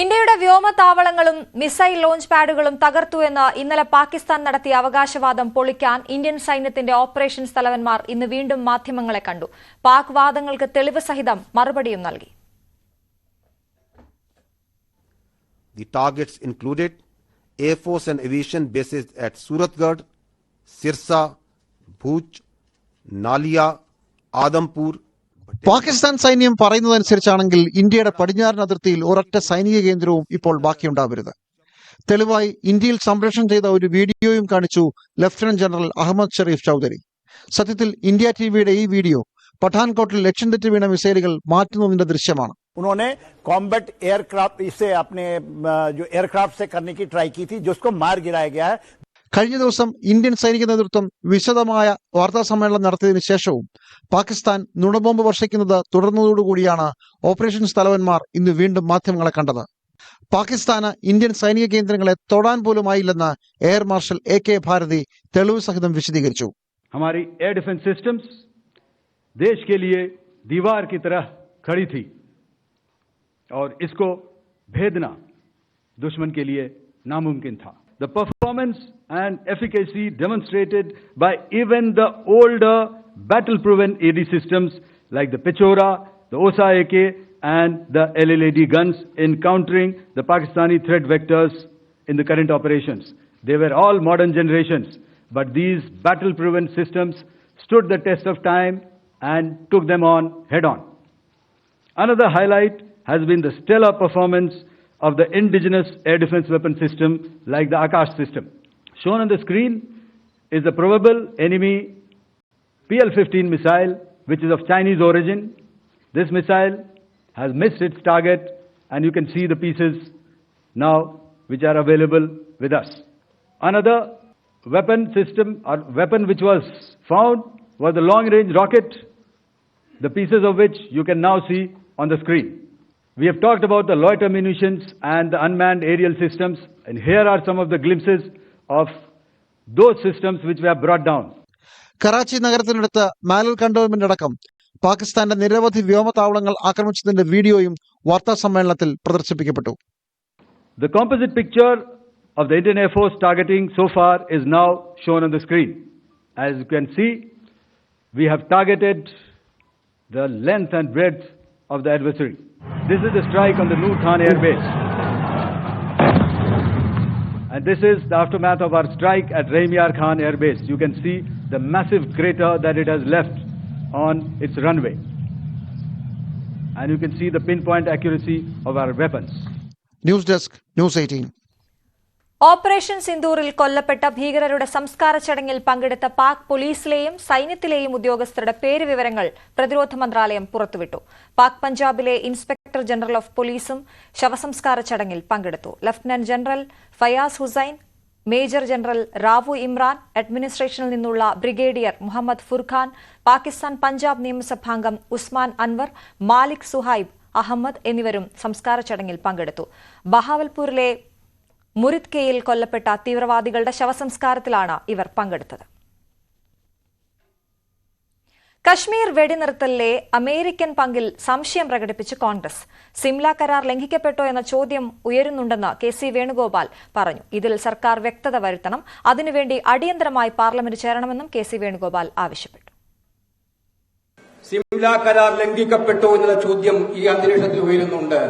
ഇന്ത്യയുടെ വ്യോമതാവളങ്ങളും missile launch പാഡുകളും തകർത്തു എന്ന് ഇന്നലെ പാകിസ്ഥാൻ നടത്തിയ അവകാശവാദം പൊളിക്കാൻ ഇന്ത്യൻ സൈന്യത്തിന്റെ ഓപ്പറേഷൻസ് തലവന്മാർ ഇന്ന് വീണ്ടും മാധ്യമങ്ങളെ കണ്ടു. പാക് വാദങ്ങൾക്ക് തെളിവ് സഹിതം മറുപടിയും നൽകി. The targets included Air Force and Aviation bases at Suratgarh, Pakistan സൈന്യം പറയുന്നതനുസരിച്ചാണെങ്കിൽ ഇന്ത്യയുടെ പടിഞ്ഞാറൻ അതിർത്തിയിൽ ഒരൊറ്റ സൈനിക കേന്ദ്രവും ഇപ്പോൾ ബാക്കിയുണ്ടാവരുത് തെളിവായി ഇന്ത്യയിൽ സംപ്രേഷണം ചെയ്ത ഒരു വീഡിയോയും കാണിച്ചു ലഫ്റ്റനന്റ് ജനറൽ അഹമ്മദ് ഷെരീഫ് ചൌധരി സത്യത്തിൽ ഇന്ത്യ ടിവിയുടെ ഈ വീഡിയോ പഠാൻകോട്ടിൽ ലക്ഷ്യം തെറ്റി വീണ മിസൈലുകൾ മാറ്റുന്നതിന്റെ ദൃശ്യമാണ് उन्होंने कॉम्बैट एयरक्राफ्ट इसे अपने अ, जो एयरक्राफ्ट से करने की ट्राई की थी जिसको मार गिराया गया है കഴിഞ്ഞ ദിവസം ഇന്ത്യൻ സൈനിക നേതൃത്വം വിശദമായ വാർത്താ സമ്മേളനം നടത്തിയതിനു ശേഷവും പാകിസ്ഥാൻ നുണബോംബ് വർഷിക്കുന്നത് തുടർന്നതോടുകൂടിയാണ് ഓപ്പറേഷൻസ് തലവന്മാർ ഇന്ന് വീണ്ടും മാധ്യമങ്ങളെ കണ്ടത് പാകിസ്ഥാന് ഇന്ത്യൻ സൈനിക കേന്ദ്രങ്ങളെ തൊടാൻ പോലുമായില്ലെന്ന് air marshal A K Bharti തെളിവ് സഹിതം വിശദീകരിച്ചു हमारी एयर डिफेंस सिस्टम्स देश के लिए दीवार की तरह खड़ी थी और इसको भेदना दुश्मन के लिए नामुमकिन था the performance and efficacy demonstrated by even the older battle-proven AD systems like the Pechora, the Osa AK, and the LLAD guns in countering the Pakistani threat vectors in the current operations. They were all modern generations, but these battle-proven systems stood the test of time and took them on head-on. Another highlight has been the stellar performance of the indigenous air defense weapon system like the Akash system. Shown on the screen is the probable enemy PL 15 missile, which is of Chinese origin. This missile has missed its target, and you can see the pieces now which are available with us. Another weapon system or weapon which was found was the long range rocket, the pieces of which you can now see on the screen. We have talked about the loiter munitions and the unmanned aerial systems, and here are some of the glimpses of those systems which we have brought down. Karachi നഗരത്തിനടുത്ത് മാലൽ cantonment അടക്കം പാകിസ്ഥാന്റെ നിരവധി വ്യോമതാവളങ്ങൾ ആക്രമിച്ചതിന്റെ വീഡിയോയും വാർത്താ സമ്മേളനത്തിൽ പ്രദർശിപ്പിക്കപ്പെട്ടു The composite picture of the Indian Air Force targeting so far is now shown on the screen. As you can see, we have targeted the length and breadth of the adversary. This is the strike on the Noor Khan Air Base. And this is the aftermath of our strike at Raimyar Khan Air Base. You can see the massive crater that it has left on its runway. And you can see the pinpoint accuracy of our weapons. News Desk, News 18. Operation സിന്ദൂറിൽ കൊല്ലപ്പെട്ട ഭീകരരുടെ സംസ്കാര ചടങ്ങിൽ പങ്കെടുത്ത പാക് പോലീസിലെയും സൈന്യത്തിലെയും ഉദ്യോഗസ്ഥരുടെ പേര് വിവരങ്ങൾ പ്രതിരോധ മന്ത്രാലയം പുറത്തുവിട്ടു. പാക് പഞ്ചാബിലെ ഇൻസ്പെക്ടർ ജനറൽ ഓഫ് പോലീസും ശവസംസ്കാര ചടങ്ങിൽ പങ്കെടുത്തു. Lieutenant general Fayaz Hussain major general Rao Imran അഡ്മിനിസ്ട്രേഷനിൽ നിന്നുള്ള ബ്രിഗേഡിയർ മുഹമ്മദ് ഫുർഖാൻ പാകിസ്ഥാൻ പഞ്ചാബ് നിയമസഭാംഗം ഉസ്മാൻ അൻവർ മാലിക് സുഹൈബ് അഹമ്മദ് എന്നിവരും സംസ്കാര ചടങ്ങിൽ പങ്കെടുത്തു. ബഹാവൽപൂരിലെ മുരിത് കെയിൽ കൊല്ലപ്പെട്ട തീവ്രവാദികളുടെ ശവസംസ്കാരത്തിലാണ് ഇവർ പങ്കെടുത്തത്. കശ്മീർ വെടിനിർത്തലിലെ അമേരിക്കൻ പങ്കിൽ സംശയം പ്രകടിപ്പിച്ച് കോൺഗ്രസ്. സിംല കരാർ ലംഘിക്കപ്പെട്ടോ എന്ന ചോദ്യം ഉയരുന്നുണ്ടെന്ന് കെ സി വേണുഗോപാൽ പറഞ്ഞു. ഇതിൽ സർക്കാർ വ്യക്തത വരുത്തണം. അതിനുവേണ്ടി അടിയന്തരമായി പാർലമെന്റ് ചേരണമെന്നും കെ സി വേണുഗോപാൽ ആവശ്യപ്പെട്ടു. സിംല കരാർ ലംഘിക്കപ്പെട്ടോ എന്ന ചോദ്യം ഈ അന്തരീക്ഷത്തിൽ ഉയരുന്നുണ്ട്.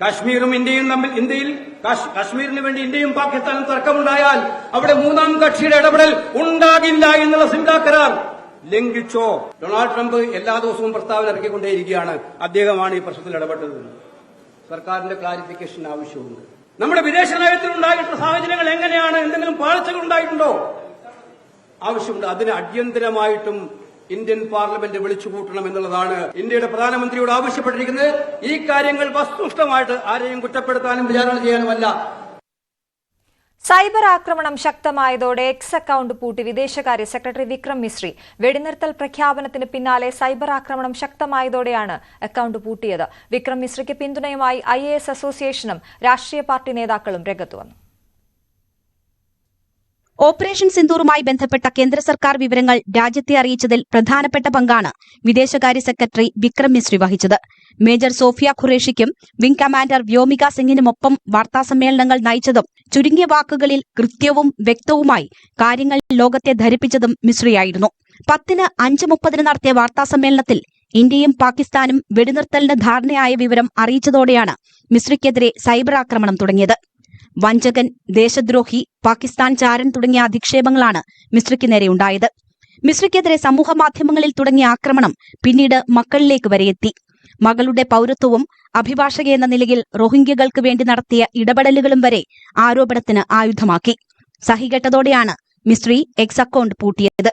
കാശ്മീരും ഇന്ത്യയും തമ്മിൽ ഇന്ത്യയിൽ കാശ്- കാശ്മീരിന് വേണ്ടി ഇന്ത്യയും പാകിസ്ഥാനും തർക്കമുണ്ടായാൽ അവിടെ മൂന്നാം കക്ഷിയുടെ ഇടപെടൽ ഉണ്ടാകില്ല എന്നുള്ള സിംല കരാർ ലംഘിച്ചോ. ഡൊണാൾഡ് ട്രംപ് എല്ലാ ദിവസവും പ്രസ്താവന ഇറക്കിക്കൊണ്ടേയിരിക്കുകയാണ്. അദ്ദേഹമാണ് ഈ പ്രശ്നത്തിൽ ഇടപെട്ടത്. സർക്കാരിന്റെ ക്ലാരിഫിക്കേഷൻ ആവശ്യമുണ്ട്. നമ്മുടെ വിദേശ നയത്തിൽ ഉണ്ടായിട്ടുള്ള സാഹചര്യങ്ങൾ എങ്ങനെയാണ്? എന്തെങ്കിലും പാളിച്ചകൾ ഉണ്ടായിട്ടുണ്ടോ? ആവശ്യമുണ്ട്. അതിന് അടിയന്തരമായിട്ടും ഇന്ത്യൻ പാർലമെന്റ് വിളിച്ചു കൂട്ടണം എന്നുള്ളതാണ് ഇന്ത്യയുടെ പ്രധാനമന്ത്രിയോട് ആവശ്യപ്പെട്ടിരിക്കുന്നത്. ഈ കാര്യങ്ങൾ വസ്തുനിഷ്ഠമായിട്ട് ആരെയും കുറ്റപ്പെടുത്താനും വിചാരണ ചെയ്യാനുമല്ല. സൈബർ ആക്രമണം ശക്തമായതോടെ എക്സ് അക്കൌണ്ട് പൂട്ടി വിദേശകാര്യ സെക്രട്ടറി വിക്രം മിശ്രി വെടിനിർത്തൽ പ്രഖ്യാപനത്തിന് പിന്നാലെ സൈബർ ആക്രമണം ശക്തമായതോടെയാണ് അക്കൌണ്ട് പൂട്ടിയത്. വിക്രം മിശ്രിക്ക് പിന്തുണയുമായി ഐ അസോസിയേഷനും രാഷ്ട്രീയ പാർട്ടി നേതാക്കളും രംഗത്തുവന്നു ഓപ്പറേഷൻ സിന്ദൂറുമായി ബന്ധപ്പെട്ട കേന്ദ്ര സർക്കാർ വിവരങ്ങൾ രാജ്യത്തെ അറിയിച്ചതിൽ പ്രധാനപ്പെട്ട പങ്കാണ് വിദേശകാര്യ സെക്രട്ടറി വിക്രം മിശ്രി വഹിച്ചത്. മേജർ സോഫിയ ഖുറേഷിക്കും വിംഗ് കമാൻഡർ വ്യോമിക സിംഗിനുമൊപ്പം വാർത്താസമ്മേളനങ്ങൾ നയിച്ചതും ചുരുങ്ങിയ വാക്കുകളിൽ കൃത്യവും വ്യക്തവുമായി കാര്യങ്ങൾ ലോകത്തെ ധരിപ്പിച്ചതും മിശ്രിയായിരുന്നു പത്തിന് അഞ്ച് മുപ്പതിന് നടത്തിയ വാർത്താസമ്മേളനത്തിൽ ഇന്ത്യയും പാകിസ്ഥാനും വെടിനിർത്തലിന് ധാരണയായ വിവരം അറിയിച്ചതോടെയാണ് മിശ്രിക്കെതിരെ സൈബർ ആക്രമണം തുടങ്ങിയത്. വഞ്ചകൻ ദേശദ്രോഹി പാകിസ്ഥാൻ ചാരൻ തുടങ്ങിയ അധിക്ഷേപങ്ങളാണ് മിശ്രയ്ക്ക് നേരെയുണ്ടായത് മിശ്രയ്ക്കെതിരെ സമൂഹ മാധ്യമങ്ങളിൽ തുടങ്ങിയ ആക്രമണം പിന്നീട് മക്കളിലേക്ക് വരെ എത്തി. മകളുടെ പൌരത്വവും അഭിഭാഷക എന്ന നിലയിൽ റോഹിംഗ്യകൾക്ക് വേണ്ടി നടത്തിയ ഇടപെടലുകളും വരെ ആരോപണത്തിന് ആയുധമാക്കി. സഹികെട്ടതോടെയാണ് മിശ്രി എക്സ് അക്കൗണ്ട് പൂട്ടിയത്.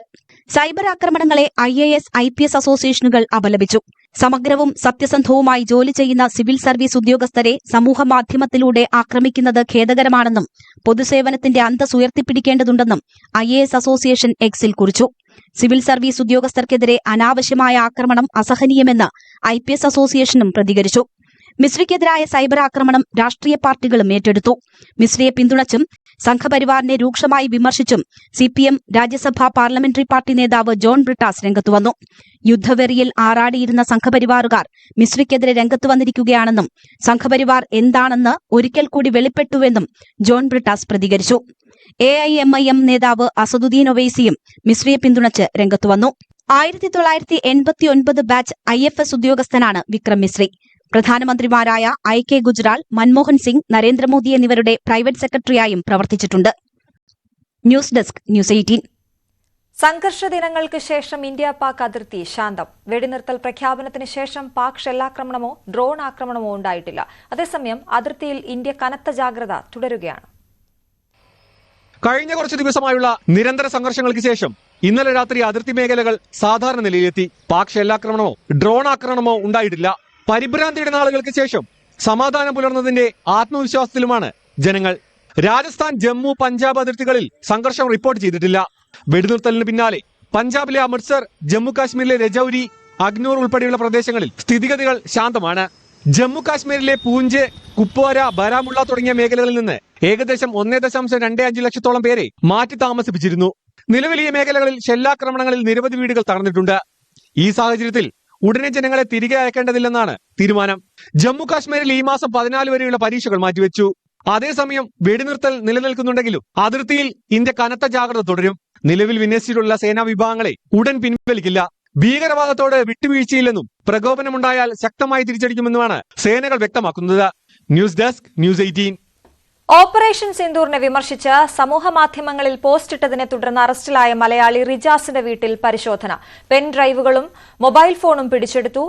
സൈബർ ആക്രമണങ്ങളെ I A S I P S അസോസിയേഷനുകൾ അപലപിച്ചു. സമഗ്രവും സത്യസന്ധവുമായി ജോലി ചെയ്യുന്ന സിവിൽ സർവീസ് ഉദ്യോഗസ്ഥരെ സമൂഹമാധ്യമത്തിലൂടെ ആക്രമിക്കുന്നത് ഖേദകരമാണെന്നും പൊതുസേവനത്തിന്റെ അന്തസ് ഉയർത്തിപ്പിടിക്കേണ്ടതുണ്ടെന്നും ഐ എ എസ് അസോസിയേഷൻ എക്സിൽ കുറിച്ചു. സിവിൽ സർവീസ് ഉദ്യോഗസ്ഥർക്കെതിരെ അനാവശ്യമായ ആക്രമണം അസഹനീയമെന്ന് ഐ പി എസ് അസോസിയേഷനും പ്രതികരിച്ചു. മിശ്രിക്കെതിരായ സൈബർ ആക്രമണം രാഷ്ട്രീയ പാർട്ടികളും ഏറ്റെടുത്തു. മിശ്രിയെ പിന്തുണച്ചും സംഘപരിവാറിനെ രൂക്ഷമായി വിമർശിച്ചും സിപിഎം രാജ്യസഭാ പാർലമെന്ററി പാർട്ടി നേതാവ് ജോൺ ബ്രിട്ടാസ് രംഗത്തുവന്നു യുദ്ധവെറിയിൽ ആറാടിയിരുന്ന സംഘപരിവാറുകാർ മിശ്രിക്കെതിരെ രംഗത്തു വന്നിരിക്കുകയാണെന്നും സംഘപരിവാർ എന്താണെന്ന് ഒരിക്കൽ കൂടി വെളിപ്പെട്ടുവെന്നും ജോൺ ബ്രിട്ടാസ് പ്രതികരിച്ചു. A I M I M നേതാവ് അസദുദ്ദീൻ ഒവൈസിയും മിശ്രിയെ പിന്തുണച്ച് രംഗത്തുവന്നു ആയിരത്തി തൊള്ളായിരത്തി എൺപത്തി ഒൻപത് ബാച്ച് ഐ എഫ് എസ് ഉദ്യോഗസ്ഥനാണ് വിക്രം മിശ്രി. പ്രധാനമന്ത്രിമാരായ ഐ കെ ഗുജ്റാൾ മൻമോഹൻ സിംഗ് നരേന്ദ്രമോദി എന്നിവരുടെ പ്രൈവറ്റ് സെക്രട്ടറിയായും പ്രവർത്തിച്ചിട്ടുണ്ട്. News desk news eighteen. സംഘർഷ ദിനങ്ങൾക്ക് ശേഷം ഇന്ത്യ പാക് അതിർത്തി ശാന്തം. വെടിനിർത്തൽ പ്രഖ്യാപനത്തിന് ശേഷം പാക് ഷെല്ലാക്രമണമോ ഡ്രോൺ ആക്രമണമോ ഉണ്ടായിട്ടില്ല. അതേസമയം അതിർത്തിയിൽ ഇന്ത്യ കനത്ത ജാഗ്രത തുടരുകയാണ്. കഴിഞ്ഞ കുറച്ച് ദിവസമായുള്ള നിരന്തര സംഘർഷങ്ങൾക്ക് ശേഷം ഇന്നലെ രാത്രി അതിർത്തി മേഖലകൾ സാധാരണ നിലയിലെത്തി. പാക് ഷെല്ലാക്രമണമോ ഡ്രോൺ ആക്രമണമോ ഉണ്ടായിട്ടില്ല. പരിഭ്രാന്തിയുടെ നാളുകൾക്ക് ശേഷം സമാധാനം പുലർന്നതിന്റെ ആത്മവിശ്വാസത്തിലുമാണ് ജനങ്ങൾ. രാജസ്ഥാൻ ജമ്മു പഞ്ചാബ് അതിർത്തികളിൽ സംഘർഷം റിപ്പോർട്ട് ചെയ്തിട്ടില്ല. വെടിനിർത്തലിന് പിന്നാലെ പഞ്ചാബിലെ അമൃത്സർ ജമ്മു കാശ്മീരിലെ രജൌരി അഗ്നൂർ ഉൾപ്പെടെയുള്ള പ്രദേശങ്ങളിൽ സ്ഥിതിഗതികൾ ശാന്തമാണ്. ജമ്മു കാശ്മീരിലെ പൂഞ്ച് കുപ്വാര ബരാമുള്ള തുടങ്ങിയ മേഖലകളിൽ നിന്ന് ഏകദേശം ഒന്നേ ദശാംശം രണ്ട് അഞ്ച് ലക്ഷത്തോളം പേരെ മാറ്റി താമസിപ്പിച്ചിരുന്നു. നിലവിൽ ഈ മേഖലകളിൽ ഷെല്ലാക്രമണങ്ങളിൽ നിരവധി വീടുകൾ തകർന്നിട്ടുണ്ട്. ഈ സാഹചര്യത്തിൽ ഉടനെ ജനങ്ങളെ തിരികെ അയക്കേണ്ടതില്ലെന്നാണ് തീരുമാനം. ജമ്മു കാശ്മീരിൽ ഈ മാസം പതിനാല് വരെയുള്ള പരീക്ഷകൾ മാറ്റിവെച്ചു. അതേസമയം വെടിനിർത്തൽ നിലനിൽക്കുന്നുണ്ടെങ്കിലും അതിർത്തിയിൽ ഇന്ത്യ കനത്ത ജാഗ്രത തുടരും. നിലവിൽ വിന്യസിച്ചിട്ടുള്ള സേനാ വിഭാഗങ്ങളെ ഉടൻ പിൻവലിക്കില്ല. ഭീകരവാദത്തോട് വിട്ടുവീഴ്ചയില്ലെന്നും പ്രകോപനമുണ്ടായാൽ ശക്തമായി തിരിച്ചടിക്കുമെന്നുമാണ് സേനകൾ വ്യക്തമാക്കുന്നത്. News desk news eighteen. Operation സിന്ദൂറിനെ വിമർശിച്ച് സമൂഹമാധ്യമങ്ങളിൽ പോസ്റ്റ് ഇട്ടതിനെ തുടർന്ന് അറസ്റ്റിലായ മലയാളി റിജാസിന്റെ വീട്ടിൽ പരിശോധന. പെൻ ഡ്രൈവുകളും മൊബൈൽ ഫോണും പിടിച്ചെടുത്തു.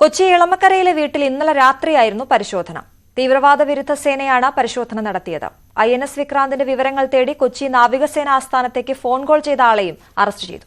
കൊച്ചി ഇളമക്കരയിലെ വീട്ടിൽ ഇന്നലെ രാത്രിയായിരുന്നു പരിശോധന. തീവ്രവാദ വിരുദ്ധ സേനയാണ് പരിശോധന നടത്തിയത്. ഐ എൻ എസ് വിക്രാന്തിന്റെ വിവരങ്ങൾ തേടി കൊച്ചി നാവികസേന ആസ്ഥാനത്തേക്ക് ഫോൺ കോൾ ചെയ്ത ആളെയും അറസ്റ്റ് ചെയ്തു.